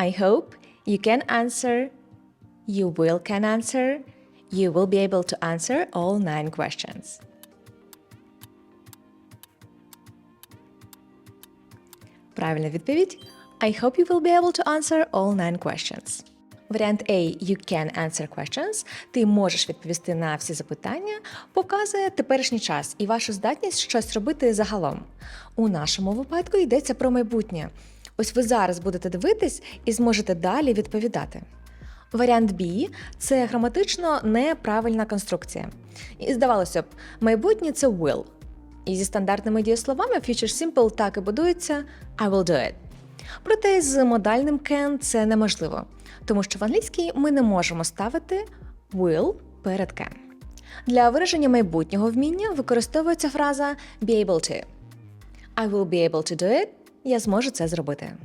I hope you can answer, you will can answer, you will be able to answer all nine questions. Правильна відповідь I hope you will be able to answer all nine questions. Варіант A You can answer questions. Ти можеш відповісти на всі запитання, показує теперішній час і вашу здатність щось робити загалом. У нашому випадку йдеться про майбутнє. Ось ви зараз будете дивитись і зможете далі відповідати. Варіант B – це граматично неправильна конструкція. І здавалося б, майбутнє це will. І зі стандартними дієсловами Future Simple так і будується I will do it. Проте з модальним can це неможливо, тому що в англійській ми не можемо ставити will перед can. Для вираження майбутнього вміння використовується фраза be able to. I will be able to do it. Я зможу це зробити.